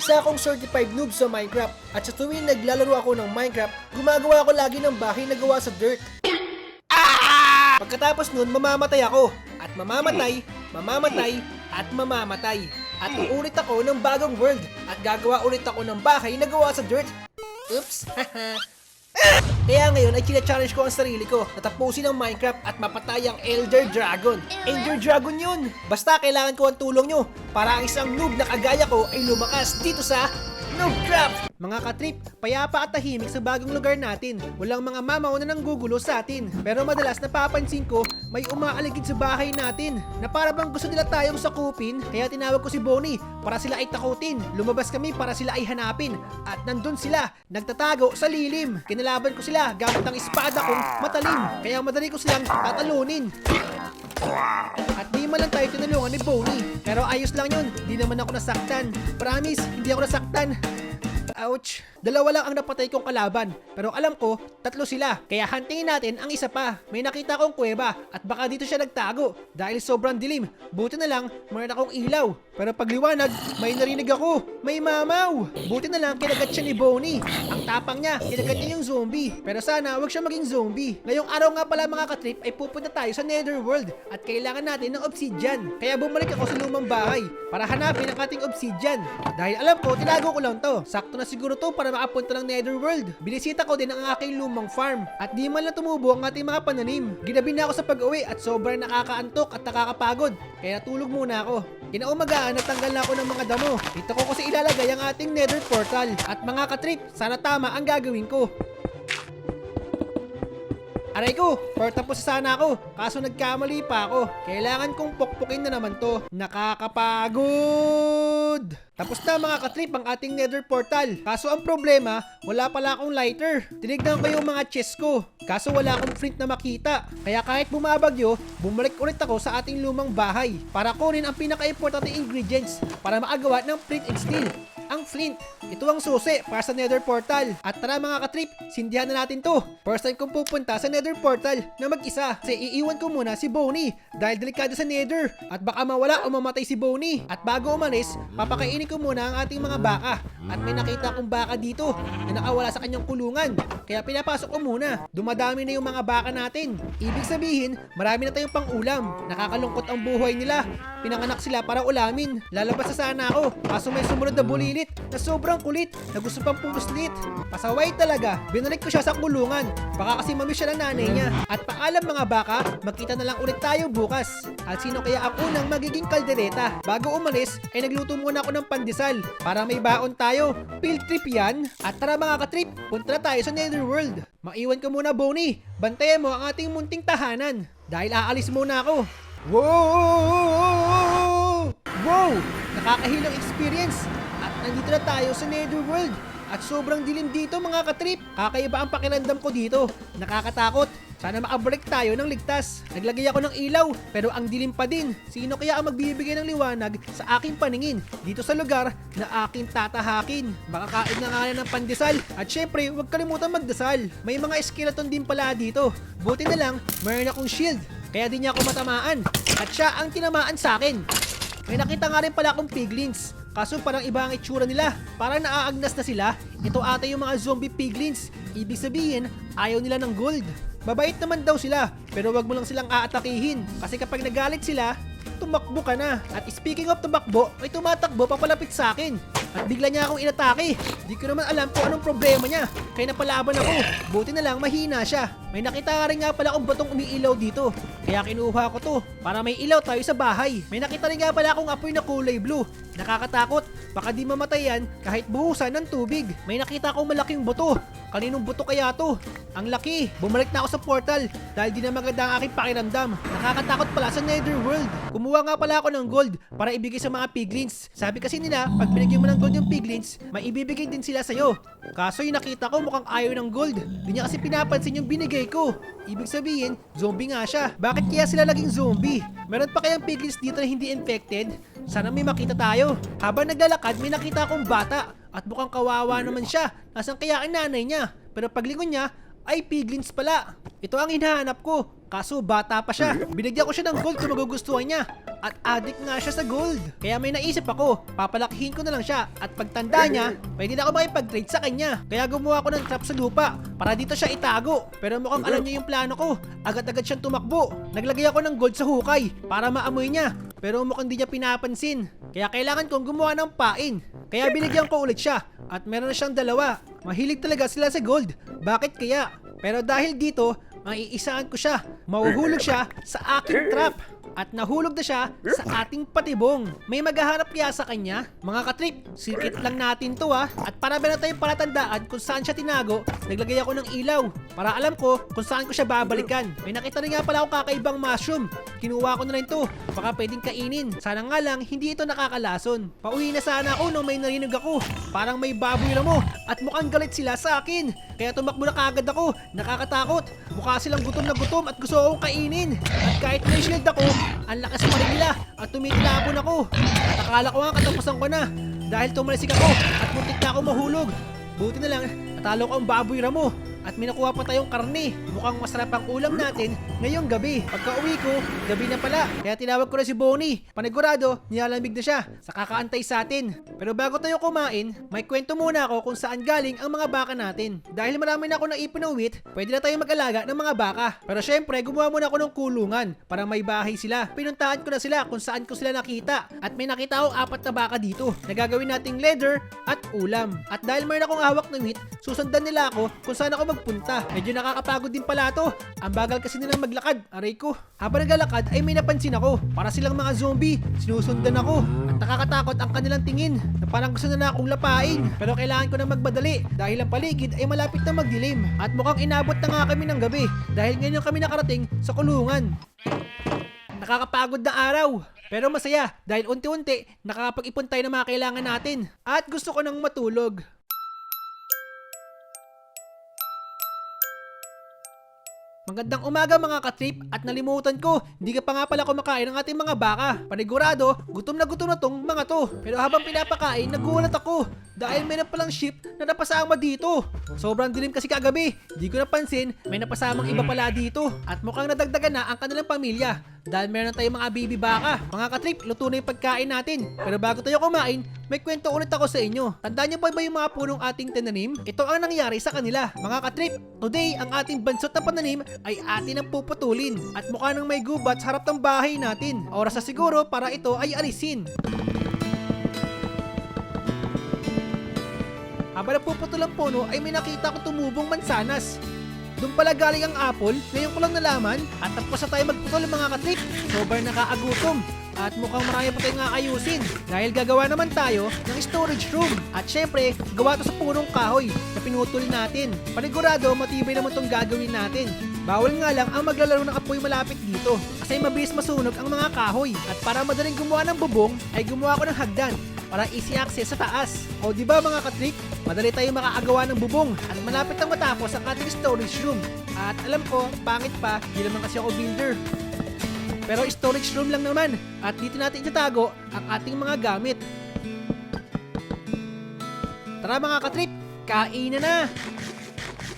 Isa akong certified noob sa Minecraft at sa tuwing naglalaro ako ng Minecraft, gumagawa ako lagi ng bahay na gawa sa dirt. Pagkatapos nun, mamamatay ako. At mamamatay, mamamatay, at mamamatay. At uulit ako ng bagong world. At gagawa ulit ako ng bahay na gawa sa dirt. Oops! Kaya ngayon ay challenge ko ang sarili ko na tapusin ang Minecraft at mapatay ang Elder Dragon. Elder Dragon yun! Basta kailangan ko ang tulong nyo para ang isang noob na kagaya ko ay lumakas dito sa Noobcraft! Mga katrip, payapa at tahimik sa bagong lugar natin. Walang mga mamaw na nanggugulo sa atin. Pero madalas napapansin ko, may umaaligid sa bahay natin na para bang gusto nila tayong sakupin. Kaya tinawag ko si Bonnie para sila ay takutin. Lumabas kami para sila ay hanapin. At nandun sila, nagtatago sa lilim. Kinalaban ko sila gamit ang espada kong matalim. Kaya madali ko silang tatalunin. At di man lang tayo tinulungan ni Bonnie. Pero ayos lang yun, di naman ako nasaktan. Promise, hindi ako nasaktan. Ouch! Dalawa lang ang napatay kong kalaban. Pero alam ko, tatlo sila. Kaya huntingin natin ang isa pa. May nakita kong kuweba at baka dito siya nagtago. Dahil sobrang dilim. Buti na lang, mayroon akong ilaw. Pero pagliwanag, may narinig ako. May mamaw! Buti na lang, kinagat siya ni Bonnie. Ang tapang niya, kinagat niya yung zombie. Pero sana, wag siya maging zombie. Ngayong araw nga pala mga katrip, ay pupunta tayo sa Netherworld. At kailangan natin ng obsidian. Kaya bumalik ako sa lumang bahay para hanapin ang ating obsidian. Dahil alam ko, tinago ko lang to. Sakto na siguro to para makapunta ng Netherworld. Binisita ko din ang aking lumang farm. At di man lang tumubo ang ating mga pananim. Ginabi na ako sa pag-uwi at sobrang nakakaantok at nakakapagod. Kaya natulog muna ako. Kinaumagaan, natanggal na ako ng mga damo. Dito ko kasi ilalagay ang ating nether portal. At mga katrip, sana tama ang gagawin ko. Aray ko, or tapos sana ako. Kaso nagkamali pa ako. Kailangan kong pokpokin na naman to. Nakakapagod! Tapos na mga katrip ang ating nether portal. Kaso ang problema, wala pala akong lighter. Tinignan ko yung mga chest ko. Kaso wala akong flint na makita. Kaya kahit bumabagyo, bumalik ulit ako sa ating lumang bahay para kunin ang pinaka-importante ingredients para makagawa ng flint and steel ang flint. Ito ang susi para sa nether portal. At tara mga katrip, sindihan na natin to. First time kong pupunta sa nether portal na mag-isa. Kasi iiwan ko muna si Bonnie dahil delikado sa nether. At baka mawala o mamatay si Bonnie. At bago umalis, papakainin ko muna ang ating mga baka. At may nakita akong baka dito na nakawala sa kanyang kulungan. Kaya pinapasok ko muna. Dumadami na yung mga baka natin. Ibig sabihin, marami na tayong pang-ulam. Nakakalungkot ang buhay nila. Pinanganak sila para ulamin. Lalabas na sana ako. Kaso may sumunod na bulilit na sobrang kulit na gusto pang pumuslit. Pasaway talaga. Binalik ko siya sa kulungan. Baka kasi mami siya ng nanay niya. At paalam mga baka, magkita na lang ulit tayo bukas. At sino kaya ang unang magiging kaldereta? Bago umalis, ay nagluto muna ako ng pandesal para may baon tayo. Field trip yan. At tara mga katrip, punta na tayo sa Netherworld. Maiwan ka muna Bonnie. Bantayan mo ang ating munting tahanan. Dahil aalis muna ako. Wow! Wow! Nakakahilong experience. At nandito na tayo sa Netherworld. At sobrang dilim dito mga katrip. Kakaiba ang pakiramdam ko dito. Nakakatakot. Sana makabalik tayo ng ligtas. Naglagay ako ng ilaw, pero ang dilim pa din. Sino kaya ang magbibigay ng liwanag sa aking paningin dito sa lugar na aking tatahakin? Baka kain na nga ng pandesal. At syempre, huwag kalimutan magdasal. May mga skeleton din pala dito. Buti na lang, mayroon akong shield. Kaya di niya ako matamaan. At siya ang tinamaan sa akin. May nakita nga rin pala akong piglins. Kaso parang iba ang itsura nila. Parang naaagnas na sila. Ito ata yung mga zombie piglins. Ibig sabihin, ayaw nila ng gold. Babait naman daw sila, pero wag mo lang silang aatakihin. Kasi kapag nagalit sila, tumakbo ka na. At speaking of tumakbo, may tumatakbo papalapit sa akin. At bigla niya akong inatake. Di ko naman alam kung anong problema niya. Kaya napalaban ako. Buti na lang mahina siya. May nakita rin nga pala akong batong umiilaw dito. Kaya kinuha ko to para may ilaw tayo sa bahay. May nakita rin nga pala akong apoy na kulay blue. Nakakatakot. Baka di mamatay yan kahit buhusan ng tubig. May nakita akong malaking buto. Kaninong buto kaya to? Ang laki. Bumalik na ako sa portal dahil di na maganda ang aking pakiramdam. Nakakatakot pala sa Netherworld. Kumuha nga pala ako ng gold para ibigay sa mga piglins. Sabi kasi nila, pag binigyan mo ng gold yung piglins, may ibibigay din sila sa'yo. Kaso yung nakita ko mukhang ayaw ng gold. Di niya kasi pinapansin yung binigay ko. Ibig sabihin, zombie nga siya. Bakit kaya sila naging zombie? Meron pa kayang piglins dito na hindi infected? Sana may makita tayo. Habang naglalakad, may nakita akong bata. At mukhang kawawa naman siya. Nasaan kaya ang nanay niya? Pero paglingon niya, Ay, piglins pala. Ito ang hinahanap ko. Kaso bata pa siya. Binigyan ko siya ng gold kung magugustuhan niya. At addict nga siya sa gold. Kaya may naisip ako, papalakihin ko na lang siya. At pagtanda niya, pwede na ako makipag-trade sa kanya. Kaya gumawa ko ng trap sa lupa para dito siya itago. Pero mukhang alam niya yung plano ko. Agad-agad siyang tumakbo. Naglagay ako ng gold sa hukay para maamoy niya. Pero mukhang di niya pinapansin. Kaya kailangan kong gumawa ng pain. Kaya binigyan ko ulit siya. At meron na siyang dalawa. Mahilig talaga sila sa gold. Bakit kaya? Pero dahil dito, maiisaan ko siya. Mahuhulog siya sa aking trap. At nahulog na siya sa ating patibong. May maghahanap kaya sa kanya? Mga katrip, sikit lang natin to ah. At para ba na tayong palatandaan kung saan siya tinago, naglagay ako ng ilaw. Para alam ko kung saan ko siya babalikan. May nakita rin nga pala akong kakaibang mushroom. Kinuha ko na rin to. Baka pwedeng kainin. Sana nga lang, hindi ito nakakalason. Pauwi na sana ako nung may narinig ako. Parang may baboy na mo. At mukhang galit sila sa akin. Kaya tumakbo na kagad ako. Nakakatakot. Mukha silang gutom na gutom at gusto akong kainin. At kahit may shield ako, ang lakas pa rin nila. At tumitilapon ako. At akala ko nga katapusan ko na. Dahil tumalisik ako at muntik na ako mahulog. Buti na lang, natalo ko ang baboy ramo. At may nakuha pa tayong karne. Mukhang masarap ang ulam natin ngayong gabi. Pagka uwi ko, gabi na pala. Kaya tinawag ko na si Bonnie. Panigurado, nilalamig na siya sa kakaantay sa atin. Pero bago tayo kumain, may kwento muna ako kung saan galing ang mga baka natin. Dahil marami na ako ng wheat, pwede na tayo mag-alaga ng mga baka. Pero syempre, gumawa muna ako ng kulungan para may bahay sila. Pinuntahan ko na sila kung saan ko sila nakita. At may nakita ako apat na baka dito na gagawin nating leather at ulam. At dahil mayroon akong hawak ng wheat, susundan nila ako kung saan ako magpunta. Medyo nakakapagod din pala to. Ang bagal kasi nilang maglakad. Aray ko. Habang naglalakad ay may napansin ako. Para silang mga zombie. Sinusundan ako. At nakakatakot ang kanilang tingin. Na parang gusto na na akong lapain. Pero kailangan ko na magmadali. Dahil ang paligid ay malapit na magdilim. At mukhang inabot na nga kami ng gabi. Dahil ngayon kami nakarating sa kulungan. Nakakapagod na araw. Pero masaya dahil unti-unti nakakapag-ipon tayo ng mga kailangan natin. At gusto ko nang matulog. Magandang umaga mga katrip at nalimutan ko, hindi ka pa nga pala kumakain ng ating mga baka. Panigurado, gutom na gutom na tong mga to. Pero habang pinapakain, nagulat ako dahil may napalang ship na napasama dito. Sobrang dilim kasi kagabi, di ko napansin may napasamang iba pala dito. At mukhang nadagdagan na ang kanilang pamilya dahil meron tayong mga baby baka. Mga katrip, luto na yung pagkain natin. Pero bago tayo kumain, may kwento ulit ako sa inyo. Tandaan niyo ba ba yung mga punong ating tinanim? Ito ang nangyari sa kanila. Mga katrip, today ang ating bansot na pananim ay atin ang puputulin. At mukha nang may gubat sa harap ng bahay natin. Oras na siguro para ito ay alisin. Habang napuputol ang puno ay may nakita ko tumubong mansanas. Doon pala galing ang apple, ngayon ko lang nalaman at tapos na tayo magputol mga katrip. Sobrang nakaagutom at mukhang marami pa tayong aayusin dahil gagawa naman tayo ng storage room. At syempre, gawa to sa punong kahoy na pinutol natin. Panigurado, matibay naman tong gagawin natin. Bawal nga lang ang maglalaro ng apoy malapit dito kasi mabilis masunog ang mga kahoy. At para madaling gumawa ng bubong, ay gumawa ko ng hagdan para easy access sa taas. O di ba mga katrik, madali tayo makakagawa ng bubong at malapit na matapos ang ating storage room. At alam ko, pangit pa, di naman kasi ako builder. Pero storage room lang naman at dito natin itatago ang ating mga gamit. Tara mga katrip, kain na na!